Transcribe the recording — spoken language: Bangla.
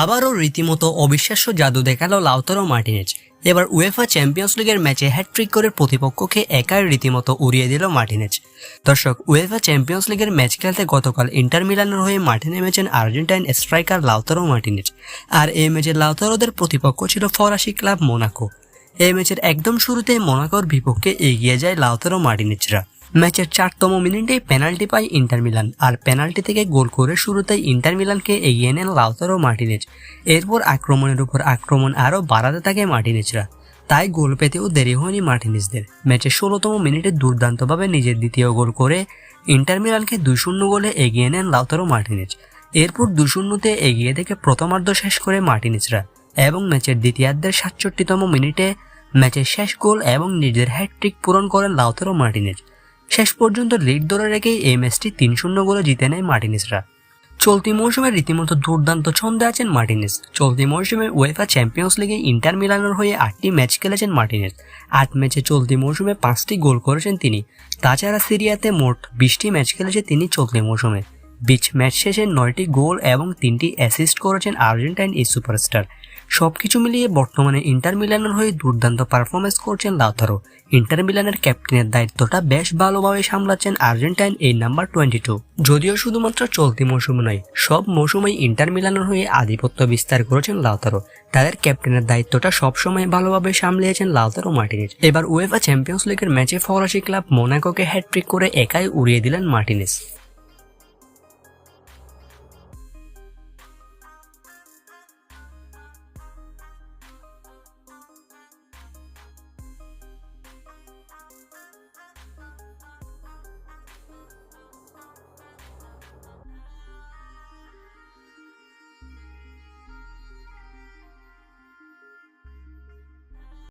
আবারও রীতিমতো অবিশ্বাস্য জাদু দেখাল লাউতারো মার্টিনেজ। এবার উয়েফা চ্যাম্পিয়ন্স লিগের ম্যাচে হ্যাট্রিক করে প্রতিপক্ষকে একাই রীতিমতো উড়িয়ে দিল মার্টিনেজ। দর্শক, উয়েফা চ্যাম্পিয়ন্স লিগের ম্যাচ খেলতে গতকাল ইন্টার মিলানের হয়ে মাঠে নেমেছেন আর্জেন্টাইন স্ট্রাইকার লাউতারো মার্টিনেজ। আর এই ম্যাচে লাউতারোদের প্রতিপক্ষ ছিল ফরাসি ক্লাব মোনাকো। এই ম্যাচের একদম শুরুতেই মোনাকোর বিপক্ষে এগিয়ে যায় লাউতারো মার্টিনেজরা। ম্যাচের চারতম মিনিটেই পেনাল্টি পায় ইন্টার মিলান, আর পেনাল্টি থেকে গোল করে শুরুতেই ইন্টার মিলানকে এগিয়ে নেন লাউতারো মার্টিনেজ। এরপর আক্রমণের উপর আক্রমণ আরও বাড়াতে থাকে মার্টিনেজরা। তাই গোল পেতেও দেরি হয়নি মার্টিনেজদের। ম্যাচের ষোলোতম মিনিটে দুর্দান্তভাবে নিজের দ্বিতীয় গোল করে ইন্টার মিলানকে দুই শূন্য গোলে এগিয়ে নেন লাউতারো মার্টিনেজ। এরপর দুই শূন্যতে এগিয়ে থেকে প্রথমার্ধ শেষ করে মার্টিনেজরা, এবং ম্যাচের দ্বিতীয়ার্ধের সাতষট্টিতম মিনিটে ম্যাচের শেষ গোল এবং নিজের হ্যাটট্রিক পূরণ করেন লাউতারো মার্টিনেজ। শেষ পর্যন্ত লিড ধরে রেখেই এই ম্যাচটি তিন শূন্য গোলে জিতে নেয় মার্টিনেসরা। চলতি মৌসুমে রীতিমতো দুর্দান্ত ছন্দে আছেন মার্টিনেস। চলতি মৌসুমে ওয়েফা চ্যাম্পিয়ন্স লিগে ইন্টার মিলানোর হয়ে আটটি ম্যাচ খেলেছেন মার্টিনেস। আট ম্যাচে চলতি মৌসুমে পাঁচটি গোল করেছেন তিনি। তাছাড়া সিরিয়াতে মোট বিশটি ম্যাচ খেলেছে তিনি চলতি মৌসুমে। বিচ ম্যাচ শেষে নয়টি গোল এবং তিনটি অ্যাসিস্ট করেছেন আর্জেন্টাইন এই সুপারস্টার সবকিছু মিলিয়ে বর্তমানে ইন্টার মিলানের হয়ে দুর্দান্ত পারফরমেন্স করছেন লাউতারো ইন্টার মিলানের ক্যাপ্টেনের দায়িত্বটা বেশ ভালোভাবে সামলাচ্ছেন আর্জেন্টাইন এই নাম্বার টোয়েন্টি টু যদিও শুধুমাত্র চলতি মৌসুমে নয়, সব মৌসুমেই ইন্টার মিলানের হয়ে আধিপত্য বিস্তার করেছেন লাউতারো তাদের ক্যাপ্টেনের দায়িত্বটা সবসময় ভালোভাবে সামলিয়েছেন লাউতারো মার্টিনেজ। এবার উয়েফা চ্যাম্পিয়ন্স লিগের ম্যাচে ফরাসি ক্লাব মোনাকোকে হ্যাট্রিক করে একাই উড়িয়ে দিলেন মার্টিনেজ।